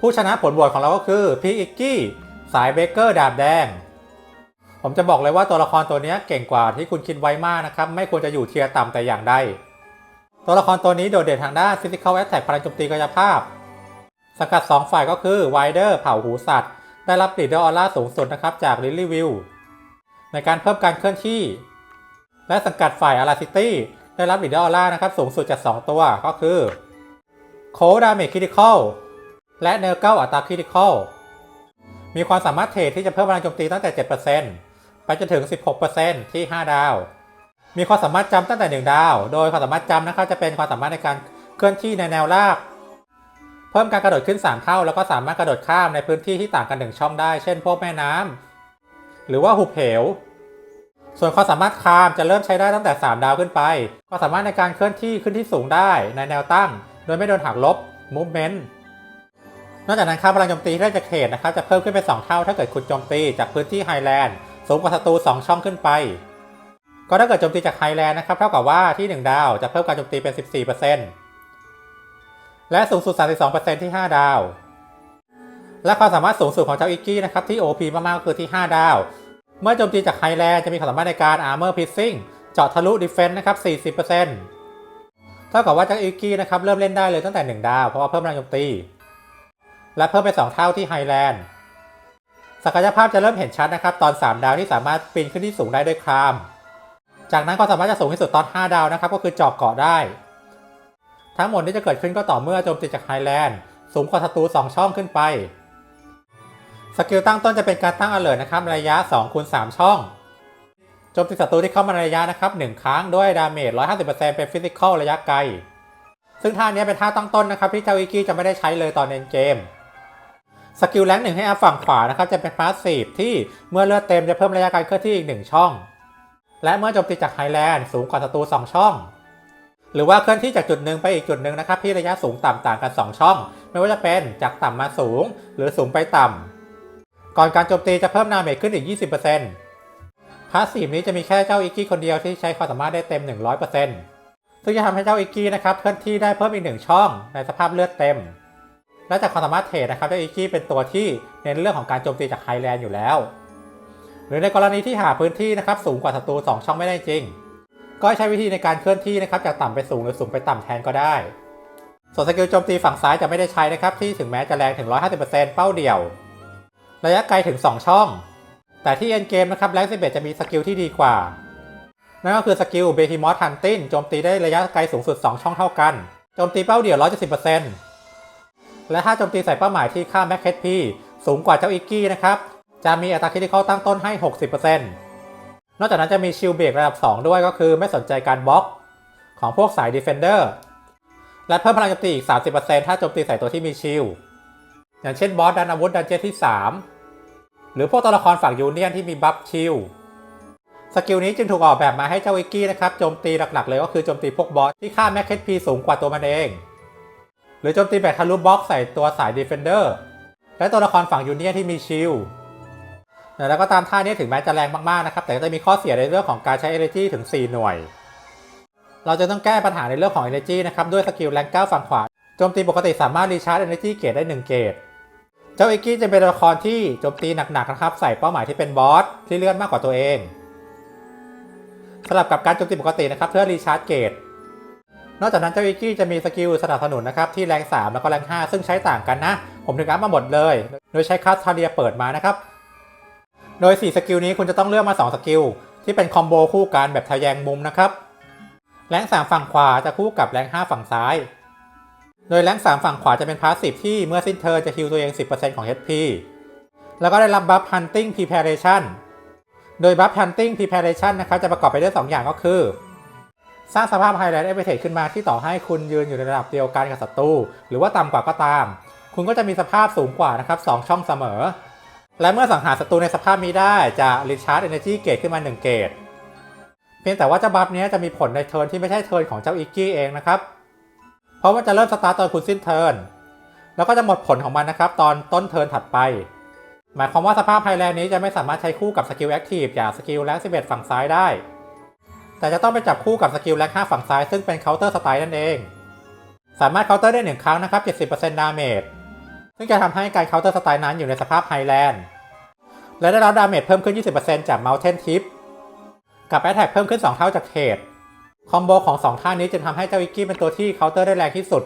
ผู้ชนะผลโหวตของเราก็คือพี่อิกกี้สายเบเกอร์ดาบแดง ผมจะบอกเลยว่าตัวละครตัวนี้เก่งกว่าที่คุณคิดไว้มากนะครับ ไม่ควรจะอยู่เทียร์ต่ำแต่อย่างใด ตัวละครตัวนี้โดดเด่นทางด้าน Physical Attack พลังโจมตีกายภาพสกัด 2 ฝ่ายก็คือไวเดอร์เผ่าหูสัตว์ ได้รับลีดเดอร์ออร่าสูงสุดนะครับจากลิลลี่วิวในการเพิ่มการเคลื่อนที่ และสังกัดฝ่ายอาราซิตี้ได้รับลีดเดอร์ออร่านะครับสูงสุดจาก2ตัวก็คือโคดาเมจคิดิคอล และเนอร์เก้าอัตราคิดิคอลมีความสามารถเทรดที่จะเพิ่มพลังโจมตีตั้งแต่ 7%ไปจนถึง 16%ที่ 5 ดาว มีความสามารถจำตั้งแต่ 1 ดาว โดยความสามารถจำนะครับจะเป็นความสามารถในการเคลื่อนที่ในแนวราบ เพิ่มการกระโดดขึ้น 3 เท่า แล้วก็สามารถกระโดดข้ามในพื้นที่ที่ต่างกัน1ช่องได้ เช่น พวกแม่น้ำหรือว่าหุบเหว ส่วนความสามารถคามจะเริ่มใช้ได้ตั้งแต่ 3 ดาวขึ้นไป ความสามารถในการเคลื่อนที่ขึ้นที่สูงได้ในแนวตั้ง โดยไม่โดนหักลบ movement นอกจากนั้นค่าพลังโจมตีที่ได้จากเขตนะครับจะเพิ่มขึ้นเป็น 2 เท่าถ้าเกิดคุณโจมตีจากพื้นที่ไฮแลนด์สูงกว่าศัตรู2 ช่องขึ้นไป ก็ถ้าเกิดโจมตีจากไฮแลนด์นะครับเท่ากับว่าที่ 1 ดาวจะเพิ่มการโจมตีเป็น 14%และสูงสุด 32%ที่ 5 ดาว และความสามารถสูงสุดของเจ้าอิกกี้นะครับที่ OP มากๆก็คือที่ 5 ดาว เมื่อโจมตีจากไฮแลนด์จะมีความสามารถในการ Armor Piercing เจาะทะลุ Defense นะครับ 40%เท่ากับว่าเจ้าอิกกี้นะครับเริ่มเล่นได้เลยตั้งแต่ 1 ดาวเพราะว่าเพิ่มพลังโจมตี และเพิ่มไป 2 เท่าที่ไฮแลนด์ศักยภาพจะเริ่มเห็นชัดนะครับ ตอน 3 ดาวที่สามารถปีนขึ้นที่สูงได้ด้วยคราม จากนั้นความสามารถจะสูงที่สุดตอน 5 ดาวนะครับ ก็คือเจาะเกาะได้ ทั้งหมดนี้จะเกิดขึ้นก็ต่อเมื่อโจมตีจากไฮแลนด์สูงกว่าศัตรู2 ช่องขึ้นไปสกิลตั้งต้นจะเป็นการตั้ง alert นะครับระยะ2คูณ3ช่องโจมตีศัตรูที่เข้ามาในระยะนะครับ1ครั้งด้วยดาเมจ 150%เป็นฟิสิกอลระยะไกล ซึ่งท่านี้เป็นท่าตั้งต้นนะครับที่เจ้าอิกิจะไม่ได้ใช้เลยตอนเอนเกม สกิลแรงหนึ่งให้อัพฝั่งขวานะครับจะเป็นพาสซีฟที่เมื่อเลือดเต็มจะเพิ่มระยะการเคลื่อนที่อีก 1 ช่อง และเมื่อโจมตีจากไฮแลนด์สูงกว่าศัตรู2 ช่อง หรือว่าเคลื่อนที่จากจุดหนึ่งไปอีกจุดหนึ่งนะครับที่ระยะสูงต่ำต่างกัน 2 ช่อง ไม่ว่าจะเป็นจากต่ำมาสูง หรือสูงไปต่ำก่อนการโจมตีจะเพิ่มดาเมจขึ้นอีก 20%พาสซีฟนี้จะมีแค่เจ้าอิกกี้คนเดียวที่ใช้ความสามารถได้เต็ม 100%ซึ่งจะทำให้เจ้าอิกกี้นะครับเคลื่อนที่ได้เพิ่มอีกหนึ่งช่อง ในสภาพเลือดเต็ม และจากความสามารถเทรดนะครับเจ้าอิกี้เป็นตัวที่เน้นเรื่องของการโจมตีจากไฮแลนด์อยู่แล้ว หรือในกรณีที่หาพื้นที่นะครับสูงกว่าศัตรู2 ช่องไม่ได้จริง ก็ใช้วิธีในการเคลื่อนที่นะครับจากต่ำไปสูงหรือสูงไปต่ำแทนก็ได้ ส่วนสกิลโจมตีฝั่งซ้ายจะไม่ได้ใช้นะครับที่ถึงแม้จะแรงถึง 150%เป้าเดี่ยว ระยะไกลถึง 2 ช่อง แต่ที่เอ็นเกมนะครับแรง11จะมีสกิลที่ดีกว่า นั่นก็คือสกิลเบฮิมอสฮันตินโจมตีได้ระยะไกลสูงสุด 2 ช่องเท่ากัน โจมตีเป้าเดี่ยว170% และถ้าโจมตีใส่เป้าหมายที่ค่าแม็กเคสพีสูงกว่าเจ้าอิกกี้นะครับ จะมีอัตราคิดที่เขาตั้งต้นให้ 60%นอกจากนั้นจะมีชิลเบรกระดับ 2 ด้วยก็คือไม่สนใจการบล็อก ของพวกสายดีเฟนเดอร์และเพิ่มพลังโจมตีอีก 30%ถ้าโจมตีใส่ตัวที่มีชิลอย่างเช่นบอสดันอาวุธดันเจียนที่ 3 หรือพวกตัวละครฝั่งยูเนียนที่มีบัฟชิลสกิลนี้จึงถูกออกแบบมาให้เจ้าวิกกี้นะครับโจมตีหลักๆเลยก็คือโจมตีพวกบอสที่ค่าแม็กเคสพีสูงกว่าตัวมันเอง หรือโจมตีแบบทะลุบล็อกใส่ตัวสายดีเฟนเดอร์และตัวละครฝั่งยูเนียที่มีชิลแล้วก็ตามท่านี้ถึงแม้จะแรงมากๆนะครับ แต่ก็จะมีข้อเสียในเรื่องของการใช้ energy ถึง 4 หน่วย เราจะต้องแก้ปัญหาในเรื่องของ energy นะครับ ด้วยสกิลแรงก้าฝั่งขวา โจมตีปกติสามารถรีชาร์จ energy เกรดได้ 1 เกรดเจ้าอิกกี้จะเป็นตัวละครที่โจมตีหนักๆนะครับ ใส่เป้าหมายที่เป็นบอสที่เลื่อนมากกว่าตัวเองสลับกับการโจมตีปกตินะครับเพื่อรีชาร์จเกรด นอกจากนั้นเจ้าอิกกี้จะมีสกิลสนับสนุนนะครับที่แรง 3 แล้วก็แรง 5 ซึ่งใช้ต่างกันนะ ผมถึงอัพมาหมดเลย โดยใช้คัสทาเรียเปิดมานะครับ โดย 4 สกิลนี้คุณจะต้องเลือกมา 2 สกิล ที่เป็นคอมโบคู่กันแบบทะแยงมุมนะครับแรง3ฝั่งขวาจะคู่กับแรง5ฝั่งซ้าย โดยแรง3ฝั่งขวาจะเป็นพาสซีฟที่เมื่อสิ้นเทิร์นจะฮิลตัวเอง 10%ของ HP แล้วก็ได้รับบัฟ Hunting Preparation โดยบัฟ Hunting Preparation นะครับจะประกอบไปด้วย2อย่างก็คือ สร้างสภาพไฮไลท์เอฟเฟขึ้นมาที่ต่อให้คุณยืนอยู่ในระดับเดียวกันกับศัตรูหรือว่าต่ำกว่าก็ตาม คุณก็จะมีสภาพสูงกว่านะครับ2ช่องเสมอ และเมื่อสังหารศัตรูในสภาพนี้ได้จะรีชาร์จ Energy เกรดขึ้นมา1เกรดเพียงแต่ว่าเจ้าบัฟนี้จะมีผลในเทิร์นที่ไม่ใช่เทิร์นของเจ้าอิกกี้เองนะครับ เพราะว่าจะเริ่มสตาร์ตตอนคุณสิ้นเทิร์นแล้วก็จะหมดผลของมันนะครับตอนต้นเทิร์นถัดไป หมายความว่าสภาพไฮแลนด์นี้จะไม่สามารถใช้คู่กับสกิลแอคทีฟอย่างสกิลแรง11ฝั่งซ้ายได้ แต่จะต้องไปจับคู่กับสกิลแรง5ฝั่งซ้ายซึ่งเป็นเคาน์เตอร์สไตล์นั่นเอง สามารถเคาน์เตอร์ได้ 1 ครั้งนะครับ 70%ดาเมจ ซึ่งจะทำให้การเคาน์เตอร์สไตล์นั้นอยู่ในสภาพไฮแลนด์ และได้รับดาเมจเพิ่มขึ้น 20%จาก Mountain Tip กับ Attack เพิ่มขึ้น 2 เท่าจากเทรดคอมโบของ 2 ท่านี้จึงทำให้เจ้าอิกกี้เป็นตัวที่เคาน์เตอร์ได้แรงที่สุด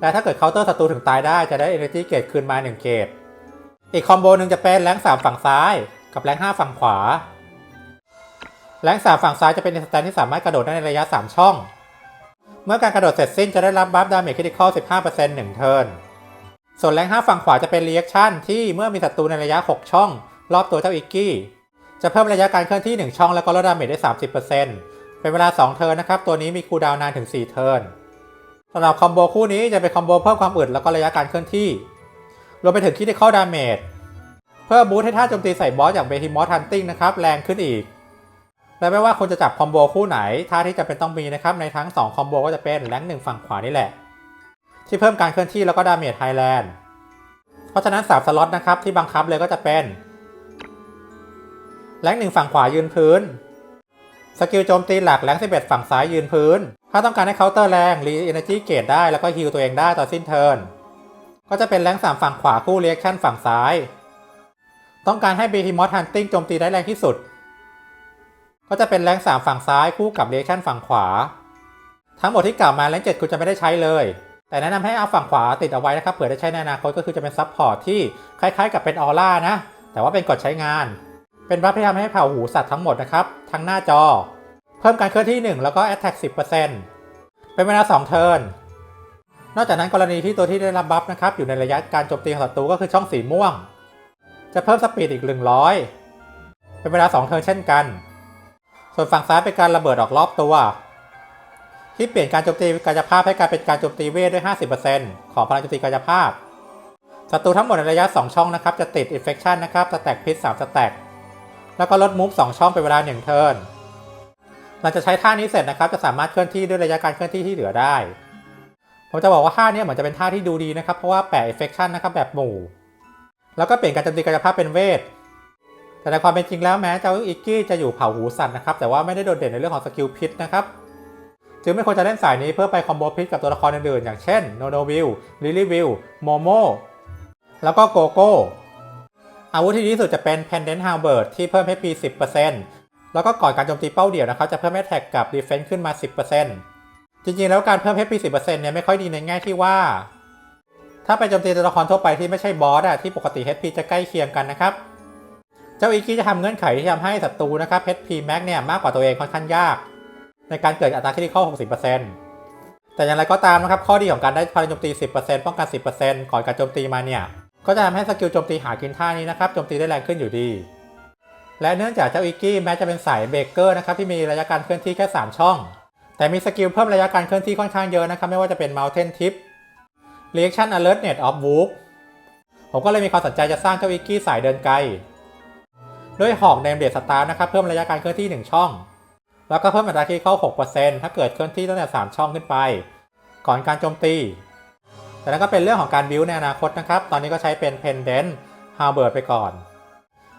และถ้าเกิดเคาน์เตอร์ศัตรูถึงตายได้จะได้ Energy Gate คืนมา 1 เกตอีกคอมโบหนึ่งจะเป็นแรง3ฝั่งซ้าย กับแรง5ฝั่งขวา แรง3ฝั่งซ้ายจะเป็นสแตนที่สามารถกระโดดได้ในระยะ 3 ช่อง เมื่อการกระโดดเสร็จสิ้นจะได้รับบัฟดาเมจคริติคอล 15% 1 เทิร์น ส่วนแรง 5 ฝั่งขวาจะเป็นรีแอคชั่นที่เมื่อมีศัตรูในระยะ 6 ช่อง รอบตัวเจ้าอิกกี้ จะเพิ่มระยะการเคลื่อนที่ 1 ช่องแล้วก็ลดดาเมจได้ 30%เป็นเวลา 2 เทิร์นนะครับ ตัวนี้มีคูลดาวน์นานถึง 4 เทิร์นสำหรับคอมโบคู่นี้จะเป็นคอมโบเพิ่มความอึดแล้วก็ระยะการเคลื่อนที่ รวมไปถึงคิดที่เข้าดาเมจเพื่อบูสต์ให้ท่าโจมตีใส่บอสอย่างเบทิมอสทันติ้งนะครับแรงขึ้นอีก และไม่ว่าคุณจะจับคอมโบคู่ไหนท่าที่จะเป็นต้องมีนะครับในทั้ง2คอมโบก็จะเป็นแรงหนึ่งฝั่งขวานี่แหละ ที่เพิ่มการเคลื่อนที่แล้วก็ดาเมจไฮแลนด์เพราะฉะนั้น3สล็อตนะครับที่บังคับเลยก็จะเป็นแรงหนึ่งฝั่งขวายืนพื้นสกิลโจมตีหลักแรง11ฝั่งซ้ายยืนพื้น ถ้าต้องการให้เคาน์เตอร์แรงรีเอเนจีเกตได้แล้วก็ฮิลตัวเองได้ต่อสิ้นเทิร์นก็จะเป็นแรง3ฝั่งขวาคู่เรียกชั่นฝั่งซ้าย ต้องการให้เบทิมอสฮันติ้งโจมตีได้แรงที่สุด ก็จะเป็นแรง3ฝั่งซ้ายคู่กับเรียกชั่นฝั่งขวา ทั้งหมดที่กล่าวมาแรง7คุณจะไม่ได้ใช้เลย แต่แนะนำให้เอาฝั่งขวาติดเอาไว้นะครับเผื่อได้ใช้ในอนาคตก็คือจะเป็นซับพอร์ตที่คล้ายๆ กับเป็นออร่านะ แต่ว่าเป็นกดใช้งาน เป็นบัฟที่ทำให้เผาหูสัตว์ทั้งหมดนะครับทั้งหน้าจอ เพิ่มการเคลื่อนที่ 1 แล้วก็ Attack 10%เป็นเวลา2เทิร์นนอกจากนั้นกรณีที่ตัวที่ได้รับบัฟนะครับอยู่ในระยะการโจมตีของศัตรูก็คือช่องสีม่วง จะเพิ่มสปีดอีก 100 เป็นเวลา 2 เทิร์นเช่นกัน ส่วนฝั่งซ้ายเป็นการระเบิดออกรอบตัว ที่เปลี่ยนการโจมตีกายภาพให้กลายเป็นการโจมตีเวทด้วย 50%ของพลังโจมตีกายภาพศัตรูทั้งหมดในระยะ 2 ช่องนะครับ จะติด Infection นะครับสแต็กพิษ3สแต็กแล้วก็ลดมูฟ2ช่องเป็นเวลา 1 เทิร์นหลังจากใช้ท่านี้เสร็จนะครับ จะสามารถเคลื่อนที่ด้วยระยะการเคลื่อนที่ที่เหลือได้ ผมจะบอกว่าท่านี้เหมือนจะเป็นท่าที่ดูดีนะครับ เพราะว่าแปะ Infection นะครับแบบหมู่ แล้วก็เปลี่ยนการโจมตีกายภาพเป็นเวท แต่ในความเป็นจริงแล้วแม้เจ้าอิกกี้จะอยู่เผ่าหูสัตว์นะครับแต่ว่าไม่ได้โดดเด่นในเรื่องของสกิลพิษนะครับจึงไม่ควรจะเล่นสายนี้เพื่อไปคอมโบพิษกับตัวละครอื่นๆอย่างเช่นโนโนวิลลิลี่วิลโมโมแล้วก็โกโก้อาวุธที่ดีที่สุดจะเป็น Pendant Halberd ที่เพิ่ม HP 10%แล้วก็ก่อนการโจมตีเป้าเดี่ยวนะครับจะเพิ่ม Attack กับ Defense ขึ้นมา 10%จริงๆ แล้วการเพิ่ม HP 10%เนี่ยไม่ค่อยดีในแง่ที่ว่า ถ้าไปโจมตีตัวละครทั่วไปที่ไม่ใช่บอสอะที่ปกติ HP จะใกล้เคียงกันนะครับ จ้าอีกี้จะทำเงื่อนไขที่ทำให้ศัตรูนะครับ HP Max เนี่ยมากกว่าตัวเองค่อนข้างยาก ในการเกิดอัตราคริติคอล60%แต่อย่างไรก็ตามนะครับ ข้อดีของการได้พลังโจมตี 10%ป้องกัน 10%ก่อนการโจมตีมาเนี่ย ก็จะทำให้สกิลโจมตีหากินท่านี้นะครับโจมตีได้แรงขึ้นอยู่ดี และเนื่องจากเจ้าอิกกี้แม้จะเป็นสายเบเกอร์นะครับที่มีระยะการเคลื่อนที่แค่ 3 ช่อง แต่มีสกิลเพิ่มระยะการเคลื่อนที่ค่อนข้างเยอะนะครับไม่ว่าจะเป็น Mountain Tip Reaction Alertness of Wook ผมก็เลยมีความสนใจจะสร้างเจ้าอิกกี้สายเดินไกล ด้วยหอกเนมเดสตาร์นะครับเพิ่มระยะการเคลื่อนที่ 1 ช่อง แล้วก็เพิ่มอัตราคริติคอล6%ถ้าเกิดเคลื่อนที่ตั้งแต่ 3 ช่องขึ้นไป ก่อนการโจมตี แต่นั้นก็เป็นเรื่องของการบิวในอนาคตนะครับ ตอนนี้ก็ใช้เป็น Pendant Halberd ไปก่อน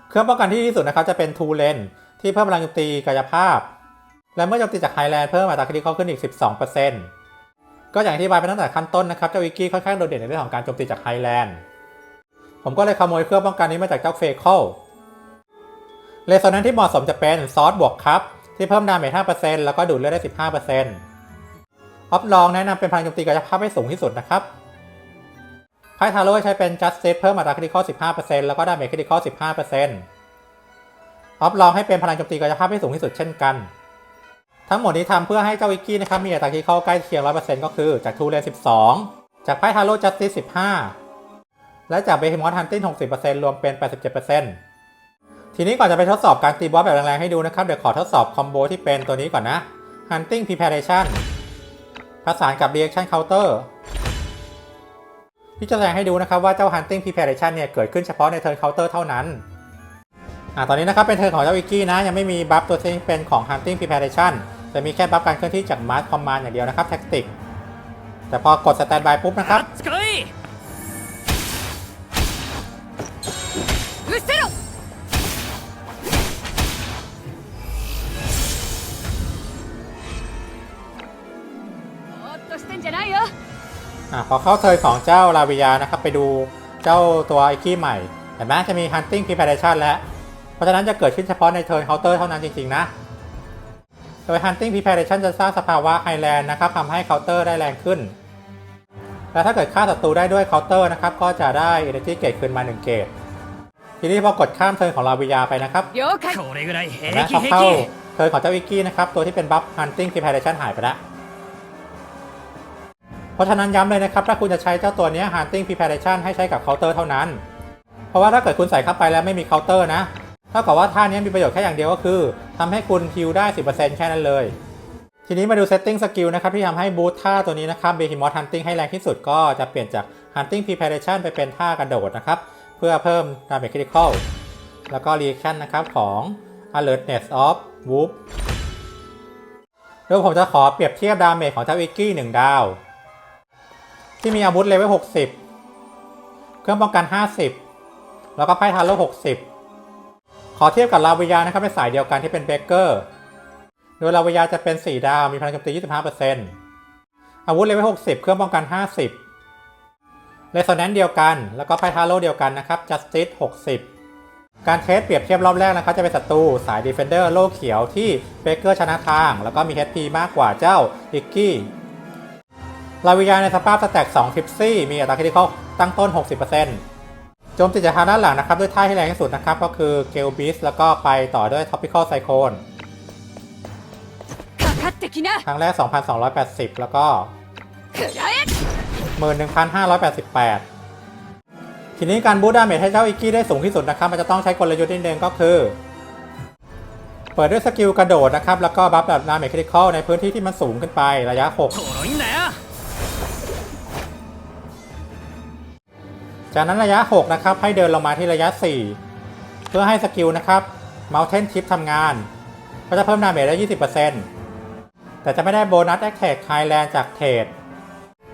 เครื่องป้องกันที่ดีที่สุดนะครับจะเป็น Two Lens ที่เพิ่มพลังโจมตีกายภาพ และเมื่อโจมตีจาก Highland เพิ่มอัตราคริติคอลขึ้นอีก 12%ก็อย่างที่บายไปตั้งแต่ขั้นต้นนะครับเจ้าวิกกี้ค่อนข้างโดดเด่นในเรื่องของการโจมตีจาก Highland ผมก็เลยขโมยเครื่องป้องกันนี้มาจากเจ้าเฟคอล เลโซนั้นที่เหมาะสมจะเป็นซอสบวกครับ ที่เพิ่มดาเมจ5%แล้วก็ดูดเลือดได้ 15%ออฟลองแนะนำเป็นพลังโจมตีกายภาพให้สูงที่สุดนะครับไพ่ทาโร่ใช้เป็น Justice เพิ่มอัตราคริติคอล15%แล้วก็ดาเมจคริติคอล15%ออฟลองให้เป็นพลังโจมตีกายภาพให้สูงที่สุดเช่นกัน ทั้งหมดนี้ทำเพื่อให้เจ้าวิกกี้นะครับมีอัตราคริติคอลใกล้เคียง 100%ก็คือจากทูเลน12 จากไพ่ทาโร่ Justice 15 และจากเบฮิมอสฮันติน60%รวมเป็น 87% ทีนี้ก่อนจะไปทดสอบการตีบอสแบบแรงๆให้ดูนะครับ เดี๋ยวขอทดสอบคอมโบที่เป็นตัวนี้ก่อนนะ Hunting Preparation ผสานกับ Reaction Counter ที่จะแสดงให้ดูนะครับว่าเจ้า Hunting Preparation เนี่ยเกิดขึ้นเฉพาะในเทิร์น Counter เท่านั้นอ่าตอนนี้นะครับเป็นเทิร์นของเจ้าอิกกี้นะ ยังไม่มีบัฟตัวที่เป็นของ Hunting Preparation แต่มีแค่บัฟการเคลื่อนที่จาก Mass Command อย่างเดียวนะครับ Tactic แต่พอกด Standby ปุ๊บนะครับ่ะพอเข้าเทิร์นของเจ้าลาวิยานะครับ ไปดูเจ้าตัวไอคี้ใหม่เห็นไหมจะมี hunting preparation แล้ว เพราะฉะนั้นจะเกิดขึ้นเฉพาะในเทิร์นเคาน์เตอร์เท่านั้นจริง ๆ นะ โดย hunting preparation จะสร้างสภาวะไฮแลนด์นะครับทำให้เคาน์เตอร์ได้แรงขึ้น และถ้าเกิดฆ่าศัตรูได้ด้วยเคาน์เตอร์นะครับ ก็จะได้ energy เกตขึ้นมา 1 เกตทีนี้พอกดข้ามเทิร์นของลาวิยาไปนะครับนอเข้าเทิร์นของเจ้าอิกกี้นะครับตัวที่เป็นบัฟ hunting preparation หายไปแล้ว ราะฉะนั้นย้ำเลยนะครับ ถ้าคุณจะใช้เจ้าตัวนี้ Hunting Preparation ให้ใช้กับเคาน์เตอร์เท่านั้น เพราะว่าถ้าเกิดคุณใส่เข้าไปแล้วไม่มีเคาน์เตอร์นะเท่ากับว่าท่านี้มีประโยชน์แค่อย่างเดียวก็คือทำให้คุณฮิลได้ 10%แค่นั้นเลย ทีนี้มาดู Setting Skill นะครับที่ทำให้บูทท่าตัวนี้นะครับ Behemoth Hunting ให้แรงที่สุดก็จะเปลี่ยนจาก Hunting Preparation ไปเป็นท่ากระโดดนะครับเพื่อเพิ่ม Damage Critical แล้วก็ Reaction นะครับของ Alertness of Whoop โดยผมจะขอเปรียบเทียบดาเมจของเจ้าอิกกี้1ดาว ที่มีอาวุธเลเวล60เครื่องป้องกัน50แล้วก็ไพ่ทาโร่60ขอเทียบกับลาวิยานะครับเป็นสายเดียวกันที่เป็นเบเกอร์ โดยลาวิยาจะเป็น 4 ดาว มีพลังโจมตี 25%อาวุธเลเวล60 เครื่องป้องกัน 50เร s โ n น n นเดียวกัน แล้วก็ไพ่ทาโร่เดียวกันนะครับ Justice 60 การเทสเปรียบเทียบรอบแรกนะครับจะเป็นศัตรูสาย Defender โล่เขียวที่เบเกอร์ชนะทาง แล้วก็มี HP มากกว่าเจ้าอิกกี้ ลาวิยาในสภาพสแต็ก2ทิปซี่มีอัตราคริติคอลตั้งต้น 60%โจมตีจากทางด้านหลังนะครับ ด้วยท่าที่แรงที่สุดนะครับ ก็คือเกลบิสแล้วก็ไปต่อด้วยท็อปิคอลไซโคนครั้งแรก 2,280 แล้วก็ 11,588 ทีนี้การบูดาเมทให้เจ้าอิกกี้ได้สูงที่สุดนะครับ มันจะต้องใช้กลยุทธ์นิดนึงก็คือ เปิดด้วยสกิลกระโดดนะครับ แล้วก็บัฟแบบดาเมทคริติคอลในพื้นที่ที่มันสูงขึ้นไประยะ 6 จากนั้นระยะ 6 นะครับ ให้เดินลงมาที่ระยะ 4 เพื่อให้สกิลนะครับ Mountain Chip ทำงาน ก็จะเพิ่มดาเมจได้ 20%แต่จะไม่ได้โบนัสแอคแท็กไฮแลนด์จากเทรด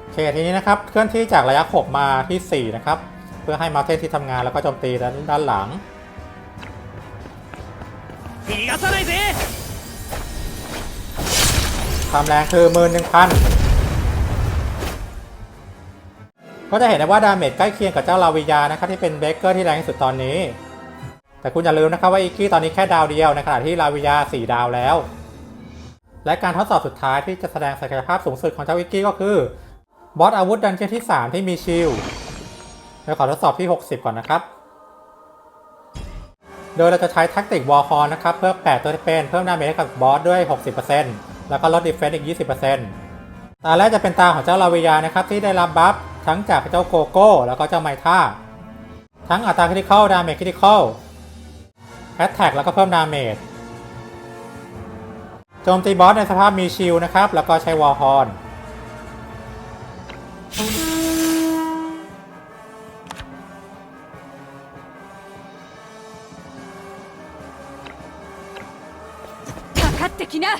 โอเคทีนี้นะครับ เคลื่อนที่จากระยะ 6 มาที่ 4 นะครับ เพื่อให้ Mountain Chip ทำงานแล้วก็โจมตีด้านานหลังความแรงคือหมื่นหนึ่งพัน ก็จะเห็นได้ว่าดาเมจใกล้เคียงกับเจ้าลาวิยานะครับที่เป็นเบเกอร์ที่แรงที่สุดตอนนี้ แต่คุณอย่าลืมนะครับว่าอีกกี้ตอนนี้แค่ดาวเดียวในขณะที่ลาวิยา 4 ดาวแล้ว และการทดสอบสุดท้ายที่จะแสดงศักยภาพสูงสุดของเจ้าอิกกี้ก็คือบอสอาวุธดันเจี้ยนที่ 3 ที่มีชิลเดี๋ยวขอทดสอบที่ 60 ก่อนนะครับ โดยเราจะใช้แท็กติกวอลคอนนะครับเพื่อแปะตัวที่เป็นเพิ่มดาเมจให้กับบอสด้วย 60%แล้วก็ลดดีเฟนซ์อีก 20%ตาแรกจะเป็นตาของเจ้าลาวิยานะครับที่ได้รับบัฟทั้งจากเจ้าโกโก้ แล้วก็เจ้าไมท่า ทั้งอัตราคริติคอลดาเมจคริติคอลแอตแทกแล้วก็เพิ่มดาเมจโจมตีบอสในสภาพมีชิลนะครับ แล้วก็ใช้วอลฮอน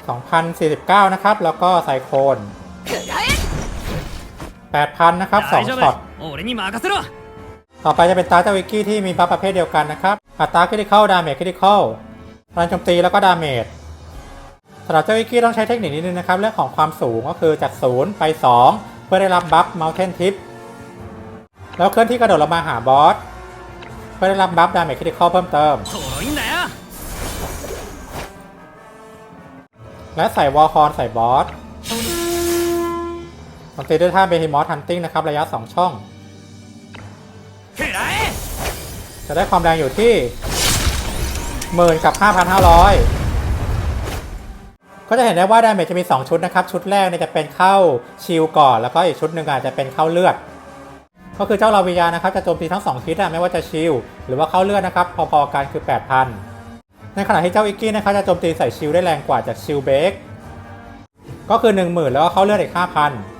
สองพันสี่สิบเก้านะครับ แล้วก็ไซคโคน 8,000 นะครับ2ช็อตต่อไปจะเป็นตาเจ้าวิกกี้ที่มีบัฟประเภทเดียวกันนะครับ อัตราคริติคอลดาเมจคริติคอลพลังโจมตีแล้วก็ดาเมจสำหรับเจ้าวิกกี้ต้องใช้เทคนิคนิดนึงนะครับ เรื่องของความสูงก็คือจาก 0 ไป 2 เพื่อได้รับบัฟเมลเทนทิปแล้วเคลื่อนที่กระโดดลงมาหาบอสเพื่อได้รับบัฟดาเมจคริติคอลเพิ่มเติม และใส่วอลคอนใส่บอส นตีด้วยท่าเบฮิมอสฮันติ้งนะครับ ระยะ 2 ช่อง จะได้ความแรงอยู่ที่หมื่นกับ 5,500 ก็จะเห็นได้ว่าดาเมจจะมี 2 ชุดนะครับ ชุดแรกเนี่ยจะเป็นเข้าชิลก่อน แล้วก็อีกชุดหนึ่งอาจจะเป็นเข้าเลือด ก็คือเจ้าลาวิยานะครับ จะโจมตีทั้ง 2 ทิศอะไม่ว่าจะชิลหรือว่าเข้าเลือดนะครับ พอๆกันคือ 8,000 ในขณะที่เจ้าอิกกี้นะครับจะโจมตีใส่ชิลได้แรงกว่าจากชิลเบรกก็คือ 10,000 แล้วก็เข้าเลือดอีก 5,000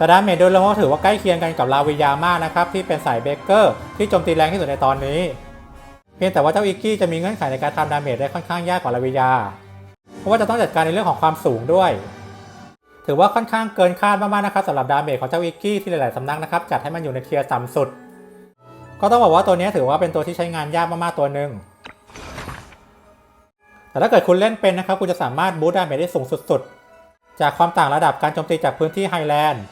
แต่ดาเมจโดยรวมก็ถือว่าใกล้เคียงกันกับลาวิยามากนะครับที่เป็นสายเบเกอร์ที่โจมตีแรงที่สุดในตอนนี้ เพียงแต่ว่าเจ้าอิกกี้จะมีเงื่อนไขในการทำดาเมจได้ค่อนข้างยากกว่าลาวิยา เพราะว่าจะต้องจัดการในเรื่องของความสูงด้วย ถือว่าค่อนข้างเกินคาดมากๆนะครับสำหรับดาเมจของเจ้าอิกกี้ที่หลายๆสำนักนะครับจัดให้มันอยู่ในเทียร์ต่ำสุด ก็ต้องบอกว่าตัวนี้ถือว่าเป็นตัวที่ใช้งานยากมากๆตัวหนึ่งแต่ถ้าเกิดคุณเล่นเป็นนะครับคุณจะสามารถบูตดาเมจได้สูงสุด ๆ จากความต่างระดับการโจมตีจากพื้นที่ไฮแลนด์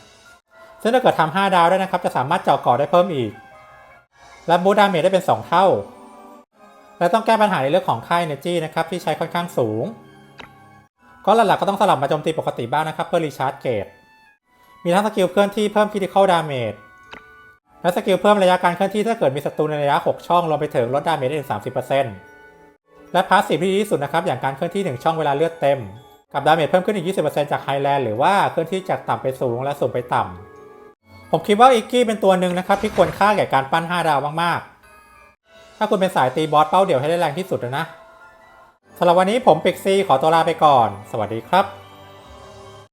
ซึ่งถ้าเกิดทำ5ดาวได้นะครับ จะสามารถเจาะกาะได้เพิ่มอีก และบูดดาเมจได้เป็น 2 เท่า และต้องแก้ปัญหาในเรื่องของค่า energy นะครับที่ใช้ค่อนข้างสูง ก็หลักๆก็ต้องสลับมาโจมตีปกติบ้างนะครับ เพื่อรีชาร์จเกตมีทั้งสกิลเคลื่อนที่เพิ่ม critical damage และสกิลเพิ่มระยะการเคลื่อนที่ถ้าเกิดมีศัตรูในระยะ 6 ช่องรวมไปถึงลดดาเมจได้ถึง30%และพาสซีฟที่ดีที่สุดนะครับ อย่างการเคลื่อนที่ 1 ช่องเวลาเลือดเต็ม กับดาเมจเพิ่มขึ้นอีก 20%จากไฮแลนด์หรือว่าเคลื่อนที่จากต่ำไปสูงและสูงไปต่ำ ผมคิดว่าอิกกี้เป็นตัวหนึ่งนะครับที่ควรค่าแก่การปั้น 5 ดาวมากๆ ถ้าคุณเป็นสายตีบอสเป้าเดี่ยวให้ได้แรงที่สุดนะสำหรับวันนี้ผมปิกซีขอตัวลาไปก่อน สวัสดีครับ